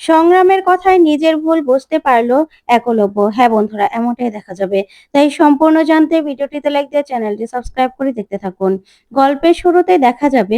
সংগ্রামের কথায় নিজের ভুল বুঝতে পারল একলব্য। হ্যাঁ বন্ধুরা, এমনটাই দেখা যাবে। তাই সম্পূর্ণ জানতে ভিডিওটিতে লাইক দিয়ে চ্যানেলটি সাবস্ক্রাইব করে দেখতে থাকুন। গল্পের শুরুতে দেখা যাবে,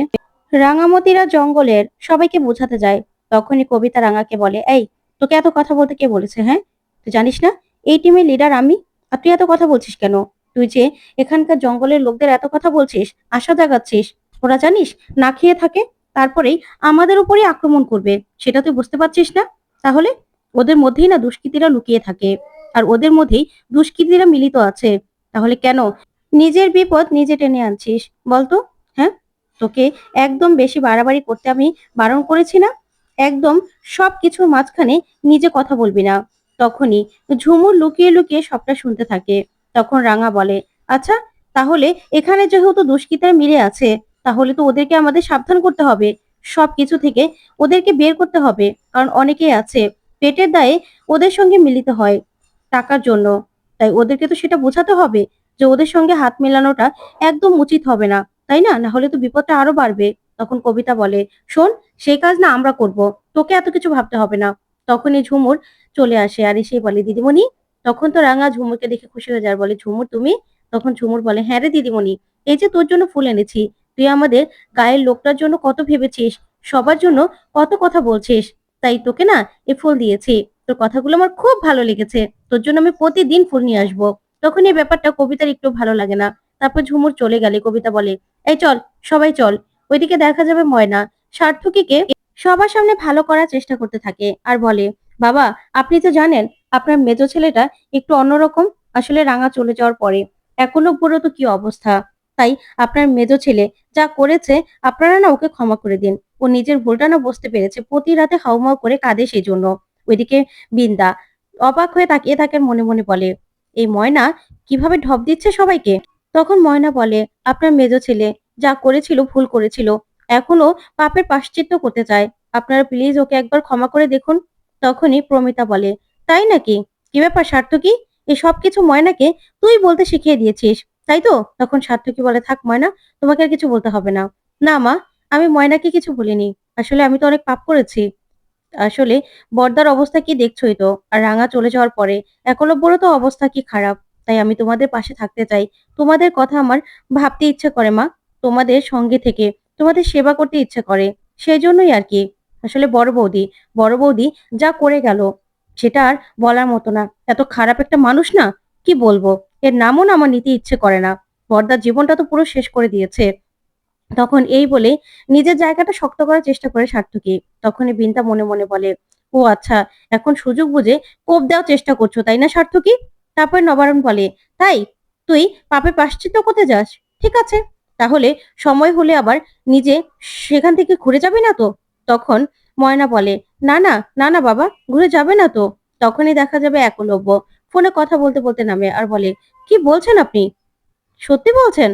রাঙামতিরা জঙ্গলের সবাইকে বোঝাতে যায়। তখনই কবিতা রাঙাকে বলে, এই, তোকে এত কথা বলতে কে বলেছে হ্যাঁ? তুই জানিস না, এই টিমের লিডার আমি। আর তুই এত কথা বলছিস কেন? তুই যে এখানকার জঙ্গলের লোকদের এত কথা বলছিস, আশা দেখাচ্ছিস ওরা জানিস না খেয়ে থাকে? তারপরেই আমাদের উপরই আক্রমণ করবে। সেটা তুই বুঝতে পারছিস না? তাহলে ওদের মধ্যেই না দুষ্কৃতীরা লুকিয়ে থাকে। আর ওদের মধ্যেই দুষ্কৃতীরা মিলিত আছে। তাহলে কেন? নিজের বিপদ নিজে টেনে আনছিস। বলতো হ্যাঁ? তোকে একদম বেশি বাড়াবাড়ি করতে আমি বারণ করেছি না? একদম সব কিছুর মাঝখানে নিজে কথা বলবি না। তখনই ঝুমুর লুকিয়ে লুকিয়ে সবটা শুনতে থাকে। তখন রাঙা বলে আচ্ছা তাহলে এখানে যেহেতু দুষ্কৃতীরা মিলে আছে তাহলে তো ওদেরকে আমাদের সাবধান করতে হবে। সবকিছু থেকে ওদেরকে বের করতে হবে, কারণ অনেকেই আছে, পেটের দায়ে ওদের সঙ্গে মিলিত হয় টাকার জন্য। তাই ওদেরকে তো সেটা বোঝাতে হবে যে ওদের সঙ্গে হাত মেলানোটা একদম উচিত হবে না, তাই না? না হলে তো বিপদটা আরও বাড়বে, তখন কবিতা বলে, শোন, সেই কাজ না আমরা করব, তোকে এত কিছু ভাবতে হবে না। তখনই ঝুমুর চলে আসে আর এসে বলে, দিদিমণি, তখন তো রাঙা ঝুমুরকে দেখে খুশি হয়ে যায়, বলে, ঝুমুর, তুমি? তখন ঝুমুর বলে হ্যাঁ রে দিদিমণি, এই যে তোর জন্য ফুল এনেছি তুই আমাদের গায়ের লোকটার জন্য কত ভেবেছিস? সবার জন্য কত কথা বলছিস? তাই তোকে না এ ফুল দিয়েছি। তোর কথাগুলো আমার খুব ভালো লেগেছে। তোর জন্য আমি প্রতিদিন ফুল নিয়ে আসব। তখন এই ব্যাপারটা কবিতার একটু ভালো লাগে না। তারপর ঝুমুর চলে গেলে কবিতা বলে, এই চল, সবাই চল। ওইদিকে দেখা যাবে ময়না। সার্থকীকে সবার সামনে ভালো করার চেষ্টা করতে থাকে আর বলে, বাবা, আপনি তো জানেন, আপনার মেজো ছেলেটা একটু অন্যরকম আসলে রাঙা চলে যাওয়ার পরে। এখনও পুরো তো কি অবস্থা? তাই আপনার মেজো ছেলে যা করেছে, আপনারা না ওকে ক্ষমা করে দিন। ও নিজের ভুলটা না বুঝতে পেরেছে, প্রতি রাতে হাউমাউ করে কাঁদে সেই জন্য ওইদিকে বিন্দা অবাক হয়ে তাকিয়ে থাকে আর মনে মনে বলে, এই ময়না, কীভাবে ঢপ দিচ্ছে সবাইকে? তখন ময়না বলে, আপনার মেজো ছেলে যা করেছিল, ভুল করেছিল এখনও পাপের পাশ্চিত্য করতে চায়। আপনারা প্লিজ ওকে একবার ক্ষমা করে দেখুন। তখনই প্রমিতা বলে, তাই নাকি? কি ব্যাপার, সার্থকী? এই সব কিছু ময়নাকে তুই বলতে শিখিয়ে দিয়েছিস। তাই তো তখন সার্থকী বলে, থাক ময়না, তোমাকে আর কিছু বলতে হবে না। না মা, আমি ময়নাকে কিছু বলিনি। আসলে আমি তো অনেক পাপ করেছি। আসলে বর্দার অবস্থা কি দেখছোই তো? আর রাঙা চলে যাওয়ার পরে একলব্যরও তো অবস্থা কি খারাপ? তাই আমি তোমাদের পাশে থাকতে চাই। তোমাদের কথা আমার ভাবতে ইচ্ছে করে মা, তোমাদের সঙ্গে থেকে। তোমাদের সেবা করতে ইচ্ছে করে। সেই জন্যই আর কি। আসলে বড় বৌদি বড় বৌদি যা করে গেল, সেটা আর বলার মতো না। এত খারাপ একটা মানুষ না? কি বলব? এর নামও না আমার নিতে ইচ্ছে করে না। বর্দার জীবনটা তো পুরো শেষ করে দিয়েছে। তখন এই বলে নিজের জায়গাটা শক্ত করার চেষ্টা করে সার্থকী। তখনই বিন্তা মনে মনে বলে, ও আচ্ছা এখন সুযোগ বুঝে কোপ দেওয়ার চেষ্টা করছ, তাই না সার্থকী? তারপর নবারণ বলে, তাই? তুই পাপের পাশ্চিত্য করতে যাস? ঠিক আছে। তাহলে সময় হলে আবার নিজে সেখান থেকে ঘুরে যাবি না তো? তখন ময়না বলে, না না না না বাবা, ঘুরে যাবে না তো? তখনই দেখা যাবে একলব্য ফোনে কথা বলতে বলতে নামে আর বলে, কি বলছেন আপনি? সত্যি বলছেন?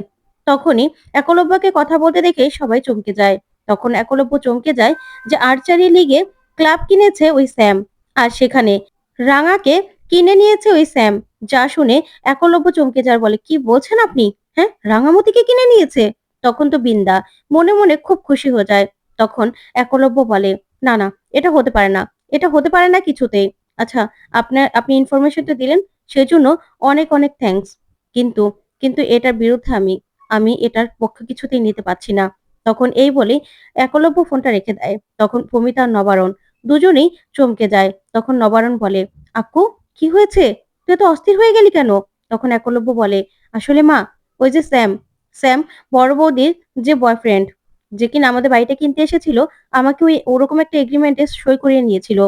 তখনই একলব্যকে কথা বলতে দেখে সবাই চমকে যায়। তখন একলব্য চমকে যায় যে আর্চারি লিগে ক্লাব কিনেছে ওই স্যাম আর সেখানে রাঙাকে কিনে নিয়েছে ওই স্যাম। যা শুনে একলব্য চমকে যার বলে, কি বলছেন আপনি? হ্যাঁ রাঙামতিকে কিনে নিয়েছে? তখন তো বিন্দা মনে মনে খুব খুশি হয়ে যায়। তখন একলব্য বলে, না না, এটা হতে পারে না, এটা হতে পারে না কিছুতেই। আচ্ছা আপনার আপনি ইনফরমেশনটা দিলেন, সেজন্য অনেক অনেক থ্যাঙ্কস কিন্তু কিন্তু এটার বিরুদ্ধে আমি আমি এটার পক্ষ কিছুতেই নিতে পারছি না। তখন এই বলে একলব্য ফোনটা রেখে দেয়। তখন প্রমিতা নবারণ দুজনেই চমকে যায়। তখন নবারণ বলে, আক্কু, কি হয়েছে? তুই তো অস্থির হয়ে গেলি কেন? তখন একলব্য বলে, আসলে মা, ওই যে স্যাম স্যাম বড় বৌদির যে বয়ফ্রেন্ড যে কিনা আমাদের বাড়িটা কিনতে এসেছিল, আমাকে ওই ওরকম একটা এগ্রিমেন্টে সই করিয়ে নিয়েছিল।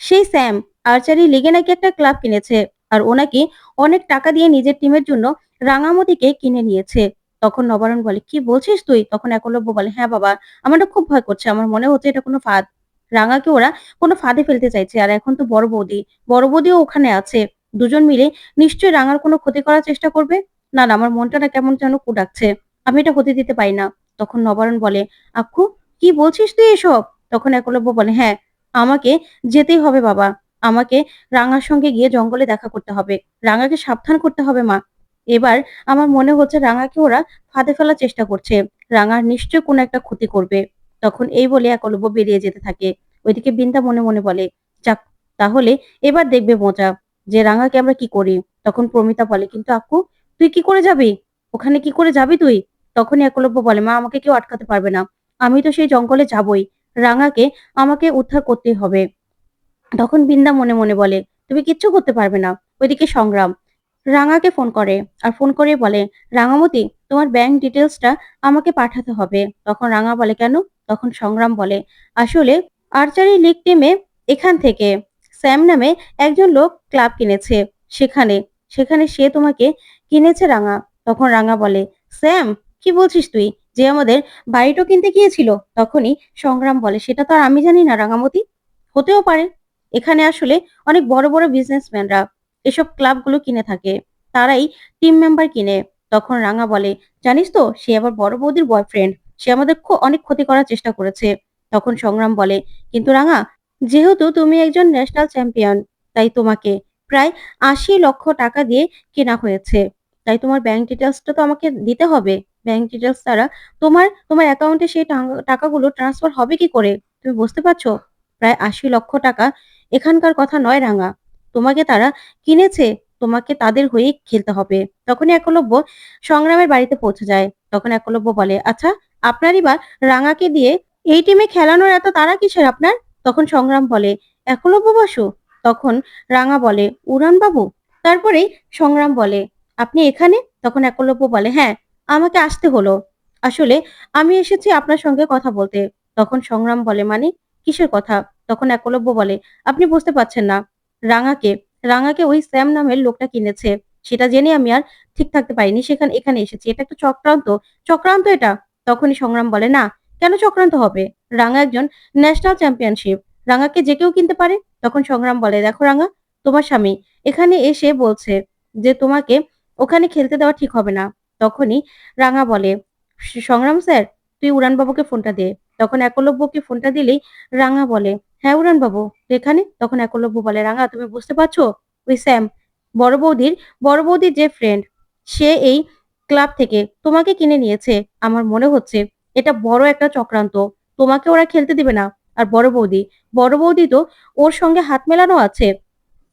সেই স্যাম আর্চারি লিগে নাকি একটা ক্লাব কিনেছে আর ও নাকি অনেক টাকা দিয়ে নিজের টিমের জন্য রাঙামতিকে কিনে নিয়েছে। তখন নবারণ বলে, কি বলছিস তুই? তখন একলব্য বলে হ্যাঁ বাবা, আমারটা খুব ভয় করছে। আমার মনে হচ্ছে এটা কোনো ফাঁদ। রাঙাকে ওরা কোনো ফাঁদে ফেলতে চাইছে। আর এখন তো বড় বৌদি। বড় বৌদিও ওখানে আছে। দুজন মিলে নিশ্চয়ই রাঙার কোনো ক্ষতি করার চেষ্টা করবে? না না, আমার মনটা না কেমন যেন কুডাকছে। আমি এটা হতে দিতে পারি না। তখন নবারণ বলে আক্ষু কি বলছিস তুই এসব? তখন একলব্য বলে হ্যাঁ আমাকে যেতেই হবে বাবা। আমাকে রাঙার সঙ্গে গিয়ে জঙ্গলে দেখা করতে হবে। রাঙাকে সাবধান করতে হবে, মা। এবার আমার মনে হচ্ছে রাঙাকে ওরা ফাঁদে ফেলার চেষ্টা করছে। রাঙার নিশ্চয় কোনো একটা ক্ষতি করবে। তখন এই বলে একলব্য বেরিয়ে যেতে থাকে। ওইদিকে বিন্দা মনে মনে বলে, যাক, তাহলে এবার দেখবে মজা যে রাঙাকে আমরা কি করি? তখন প্রমিতা বলে, কিন্তু আকু তুই কি করে যাবি? ওখানে কি করে যাবি তুই? তখনই একলব্য বলে, মা, আমাকে কেউ আটকাতে পারবে না। আমি তো সেই জঙ্গলে যাবই। রাঙাকে আমাকে উদ্ধার করতেই হবে। তখন বিন্দা মনে মনে বলে, তুমি কিচ্ছু করতে পারবে না। ওইদিকে সংগ্রাম। রাঙাকে ফোন করে আর ফোন করে বলে, রাঙামতি, তোমার ব্যাংক ডিটেলসটা আমাকে পাঠাতে হবে। তখন রাঙা বলে, কেন? তখন সংগ্রাম বলে, আসলে আর্চারি লিগ টিমে এখান থেকে স্যাম নামে একজন লোক ক্লাব কিনেছে। সেখানে সেখানে সে তোমাকে কিনেছে রাঙা। তখন রাঙা বলে স্যাম কি বলছিস তুই? যে আমাদের বাড়িটা কিনতে গিয়েছিল? তখনই সংগ্রাম বলে, সেটা তো আর আমি জানি না রাঙামতি। হতেও পারে। এখানে আসলে অনেক বড় বড় বিজনেসম্যানরা এসব ক্লাবগুলো কিনে থাকে। তারাই টিম মেম্বার কিনে। তখন রাঙা বলে, জানিস তো, সে আবার বড় বৌদির বয়ফ্রেন্ড সে আমাদের অনেক ক্ষতি করার চেষ্টা করেছে। তখন সংগ্রাম বলে, কিন্তু রাঙা, যেহেতু তুমি একজন ন্যাশনাল চ্যাম্পিয়ন তাই তোমাকে প্রায় আশি লক্ষ টাকা দিয়ে কেনা হয়েছে। তাই তোমার ব্যাংক ডিটেলসটা তো আমাকে দিতে হবে। ব্যাংক ডিটেলস ছাড়া তোমার তোমার অ্যাকাউন্টে সেই টাকাগুলো ট্রান্সফার হবে কি করে? তুমি বুঝতে পারছ? প্রায় আশি লক্ষ টাকা এখানকার কথা নয় রাঙা। তোমাকে তারা কিনেছে, তোমাকে তাদের হয়েই খেলতে হবে। তখনই একলব্য সংগ্রামের বাড়িতে পৌঁছে যায়। তখন একলব্য বলে আচ্ছা আপনারই বা রাঙাকে দিয়ে এই টিমে খেলানোর এত তারা কিসের আপনার? তখন সংগ্রাম বলে, একলব্য বসু। তখন রাঙা বলে উড়ান বাবু তারপরেই সংগ্রাম বলে, আপনি এখানে? তখন একলব্য বলে হ্যাঁ আমাকে আসতে হলো। আসলে আমি এসেছি আপনার সঙ্গে কথা বলতে। তখন সংগ্রাম বলে মানে? কিসের কথা? তখন একলব্য বলে, আপনি বুঝতে পারছেন না। রাঙাকে রাঙাকে ওই স্যাম নামের লোকটা কিনেছে। সেটা জেনে আমি আর ঠিক থাকতে পারিনি, সেখানে, এখানে এসেছি। এটা একটা চক্রান্ত। চক্রান্ত এটা? তখনই সংগ্রাম বলে, না, কেন চক্রান্ত হবে? রাঙা একজন ন্যাশনাল চ্যাম্পিয়নশিপ। রাঙাকে যে কেউ কিনতে পারে? তখন সংগ্রাম বলে, দেখো রাঙা, তোমার স্বামী এখানে এসে বলছে যে তোমাকে ওখানে খেলতে দেওয়া ঠিক হবে না। তখনই রাঙা বলে সংগ্রাম স্যার, তুই উড়ান বাবুকে ফোনটা দে। তখন একলব্যকে ফোনটা দিলেই রাঙা বলে হ্যাঁ উড়ান বাবু, এখানে? তখন একলব্য বলে, রাঙা, তুমি বুঝতে পারছ? ওই স্যাম, বড় বৌদির বড় বৌদির যে ফ্রেন্ড সে এই ক্লাব থেকে তোমাকে কিনে নিয়েছে, আমার মনে হচ্ছে এটা বড় একটা চক্রান্ত। তোমাকে ওরা খেলতে দিবে না। আর বড় বৌদি বড় বৌদি তো ওর সঙ্গে হাত মেলানো আছে,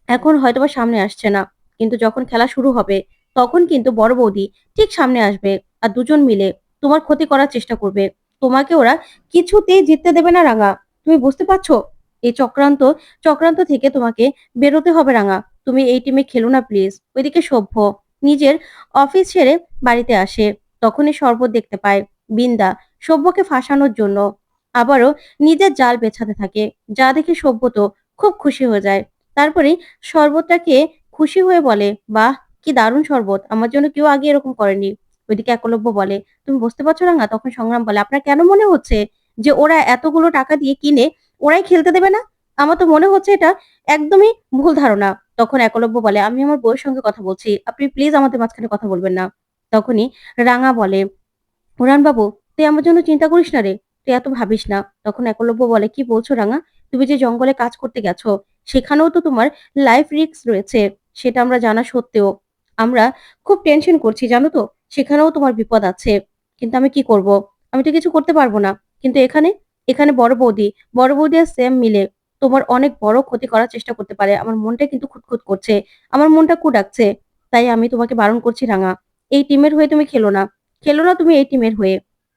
এখন হয়তোবা সামনে আসছে না। কিন্তু যখন খেলা শুরু হবে, তখন কিন্তু বড় বৌদি ঠিক সামনে আসবে আর দুজন মিলে তোমার ক্ষতি করার চেষ্টা করবে। তোমাকে ওরা কিছুতেই জিততে দেবে না, রাঙা। তুমি বুঝতে পারছ? এই চক্রান্ত চক্রান্ত থেকে তোমাকে বেরোতে হবে রাঙা। তুমি এই টিমে খেলো না প্লিজ ওইদিকে সভ্য নিজের অফিস ছেড়ে বাড়িতে আসে। তখনই শরবত দেখতে পায় বিন্দা সভ্যকে ফাঁসানোর জন্য। আবারও নিজের জাল বেছাতে থাকে। যা দেখে সভ্য তো খুব খুশি হয়ে যায়। তারপরে শরবতটাকে খুশি হয়ে বলে, বাহ, কি দারুণ শরবত। আমার জন্য কেউ আগে এরকম করেনি। ওইদিকে একলব্য বলে, তুমি বুঝতে পারছ রাঙা? তখন সংগ্রাম বলে, আপনার কেন মনে হচ্ছে যে ওরা এতগুলো টাকা দিয়ে কিনে ওরাই খেলতে দেবে না? আমার তো মনে হচ্ছে এটা একদমই ভুল ধারণা। তখন একলব্য বলে, আমি আমার বউয়ের সঙ্গে কথা বলছি। আপনি প্লিজ আমাদের মাঝখানে কথা বলবেন না। তখনই রাঙা বলে, উড়ান বাবু, তুই আমার জন্য চিন্তা করিস না রে। তুই এত ভাবিস না। তখন একলব্য বলে, কি বলছো রাঙা? তুমি যে জঙ্গলে কাজ করতে গেছো, সেখানেও তো তোমার লাইফ রিস্ক রয়েছে। সেটা আমরা জানা সত্ত্বেও আমরা খুব টেনশন করছি, জানো তো? সেখানেও তোমার বিপদ আছে। কিন্তু আমি কি করব? আমি তো কিছু করতে পারব না। কিন্তু এখানে এখানে বড় বৌদি বড় বৌদি আর সেম মিলে তোমার অনেক বড় ক্ষতি করার চেষ্টা করতে পারে। আমার মনটা কিন্তু খুঁতখুত করছে। আমার মনটা কু ডাকছে। তাই আমি তোমাকে বারণ করছি, রাঙা। এই টিমের হয়ে তুমি খেলো না। খেলো না তুমি এই টিমের হয়ে।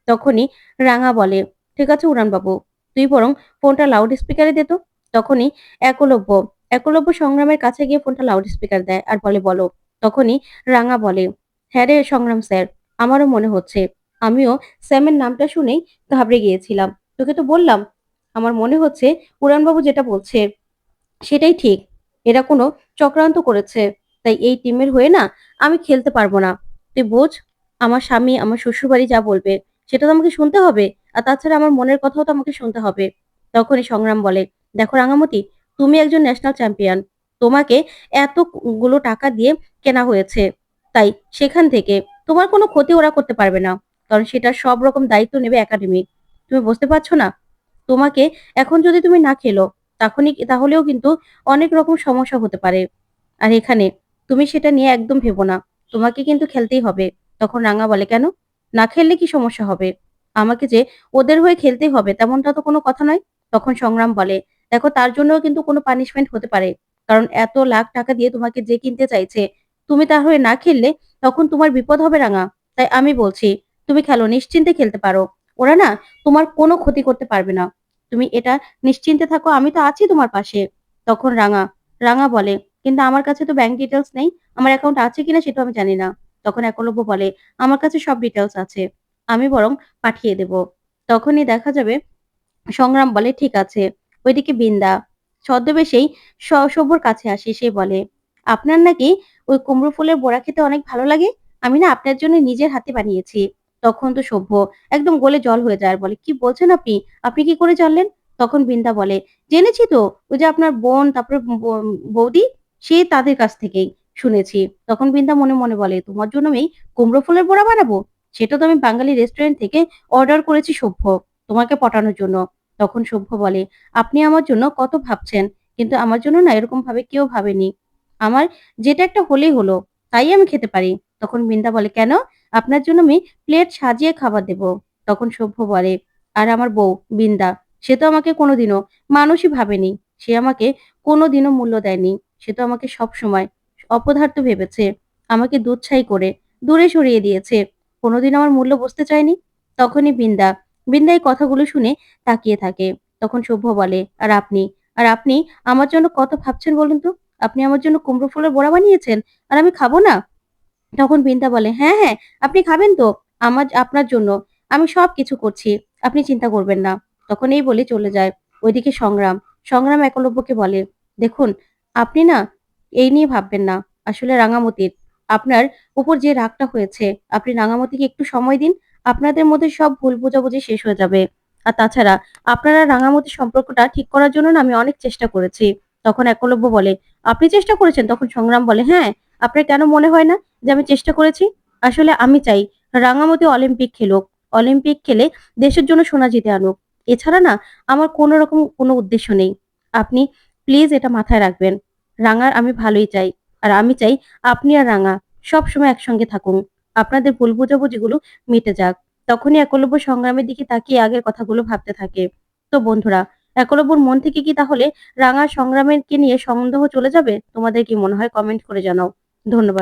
তখনই রাঙা বলে, ঠিক আছে উড়ান বাবু তুই বরং ফোনটা লাউড স্পিকারে দে তো। তখনই একলব্য একলব্য সংগ্রামের কাছে গিয়ে ফোনটা লাউড স্পিকার দেয় আর বলে, বলো। তখনই রাঙা বলে হ্যাঁ রে সংগ্রাম স্যার, আমারও মনে হচ্ছে। আমিও স্যামের নামটা শুনেই ঘাবড়ে গিয়েছিলাম। তোকে তো বললাম, আমার মনে হচ্ছে উড়ানবাবু যেটা বলছে সেটাই ঠিক। এরা কোনো চক্রান্ত করেছে, তাই এই টিমের হয়ে না আমি খেলতে পারব না। তুই বোঝ, আমার স্বামী, আমার শ্বশুরবাড়ি যা বলবে, সেটা তো আমাকে শুনতে হবে, আর তাছাড়া আমার মনের কথাও তো আমাকে শুনতে হবে। তখনই সংগ্রাম বলে, দেখো রাঙামতি, তুমি একজন ন্যাশনাল চ্যাম্পিয়ন তোমাকে এতগুলো টাকা দিয়ে কেনা হয়েছে, তাই সেখান থেকে তোমার কোনো ক্ষতি ওরা করতে পারবে না, কারণ সেটা সব রকম দায়িত্ব নেবে একাডেমি তুমি বুঝতে পারছ না? তোমাকে এখন যদি তুমি না খেলো তখনই তাহলেও কিন্তু অনেক রকম সমস্যা হতে পারে। আর এখানে তুমি সেটা নিয়ে একদম ভেবো না। তোমাকে কিন্তু খেলতেই হবে। তখন রাঙা বলে, কেন? না খেললে কি সমস্যা হবে? আমাকে যে ওদের হয়ে খেলতেই হবে, তেমনটা তো কোনো কথা নয়? তখন সংগ্রাম বলে, দেখো, তার জন্য কিন্তু কোনো পানিশমেন্ট হতে পারে। কারণ এত লাখ টাকা দিয়ে তোমাকে যে কিনতে চাইছে, তুমি তার হয়ে না খেললে তখন তোমার বিপদ হবে রাঙা। তাই আমি বলছি, তুমি খেলো, নিশ্চিন্তে খেলতে পারো। ওরা না তোমার কোনো ক্ষতি করতে পারবে না। তুমি এটা নিশ্চিন্তে থাকো, আমি তো আছি তোমার পাশে। তখন রাঙা রাঙা বলে, কিন্তু আমার কাছে তো ব্যাংক ডিটেলস নেই, আমার অ্যাকাউন্ট আছে কিনা সেটা আমি জানি না। তখন একলব্য বলে, আমার কাছে সব ডিটেলস আছে, আমি বরং পাঠিয়ে দেব। তখনই দেখা যাবে সংগ্রাম বলে, ঠিক আছে, ওইদিকে বিন্দা, ছদ্মবেশেই স- সব্যর কাছে আসে। সে বলে, আপনার নাকি ওই কুমড়ো ফুলের বড়া খেতে অনেক ভালো লাগে? আমি না আপনার জন্য নিজের হাতে বানিয়েছি। তখন তো সভ্য একদম গোলে জল হয়ে যায় আর বলে, কি বলছেন আপনি? আপনি কি করে জানলেন? তখন বিন্দা বলে, জেনেছি তো, ওই যে আপনার বোন, তারপরে বৌদি, সে তাদের কাছ থেকেই শুনেছি। তখন বিন্দা মনে মনে বলে, তোমার জন্য আমি কুমড়ো ফুলের বড়া বানাবো? সেটা তো আমি বাঙালি রেস্টুরেন্ট থেকে অর্ডার করেছি সভ্য, তোমাকে পটানোর জন্য। তখন সভ্য বলে, আপনি আমার জন্য কত ভাবছেন, কিন্তু আমার জন্য না এরকম ভাবে কেউ ভাবেনি। আমার যেটা একটা হলেই হলো, তাই আমি খেতে পারি। তখন বিন্দা বলে, কেন? আপনার জন্য আমি প্লেট সাজিয়ে খাবার দেব। তখন সভ্য বলে, আর আমার বউ, বিন্দা, সে তো আমাকে কোনোদিনও মানুষই ভাবেনি। সে আমাকে কোনোদিনও মূল্য দেয়নি। সে তো আমাকে সব সময় অপদার্থ ভেবেছে। আমাকে দুধছাই করে দূরে সরিয়ে দিয়েছে। কোনোদিন আমার মূল্য বুঝতে চায়নি? তখনই বিন্দা বিন্দা এই কথাগুলো শুনে তাকিয়ে থাকে। তখন সভ্য বলে, আর আপনি? আর আপনি আমার জন্য কত ভাবছেন বলুন তো? আপনি আমার জন্য কুমড়ো ফুলের বড়া বানিয়েছেন? আর আমি খাব না? তখন বিন্দা বলে হ্যাঁ হ্যাঁ আপনি খাবেন তো, আমার, আপনার জন্য। আমি সব কিছু করছি, আপনি চিন্তা করবেন না। তখন এই বলে চলে যায়। ওইদিকে সংগ্রাম। সংগ্রাম একলব্যকে বলে, দেখুন, আপনি না এই নিয়ে ভাববেন না। আসলে রাঙামতির। আপনার উপর যে রাগটা হয়েছে, আপনি রাঙামতিকে একটু সময় দিন, আপনাদের মধ্যে সব ভুল বোঝাবুঝি শেষ হয়ে যাবে। আর তাছাড়া, আপনারা রাঙামতির সম্পর্কটা ঠিক করার জন্য আমি অনেক চেষ্টা করেছি। তখন একলব্য বলে, আপনি চেষ্টা করেছেন? তখন সংগ্রাম বলে হ্যাঁ আপনার কেন মনে হয় না? যে আমি চেষ্টা করেছি, আসলে আমি চাই রাঙামতি অলিম্পিক খেলুক, অলিম্পিক খেলে দেশের জন্য সোনা জিতে আনুক। এছাড়া না, আমার কোনো রকম কোনো উদ্দেশ্য নেই। আপনি প্লিজ এটা মাথায় রাখবেন। রাঙার আমি ভালোই চাই। আর আমি চাই আপনি আর রাঙা সব সময় একসঙ্গে থাকুন। আপনাদের ভুল বোঝাবুঝিগুলো মিটে যাক। তখনই একলব্য সংগ্রামের দিকে তাকিয়ে আগের কথাগুলো ভাবতে থাকে। তো বন্ধুরা, একলব্যর মন থেকে কি তাহলে রাঙা সংগ্রামের কে নিয়ে সন্দেহ চলে যাবে? তোমাদের কি মনে হয়? কমেন্ট করে জানাও। ধন্যবাদ।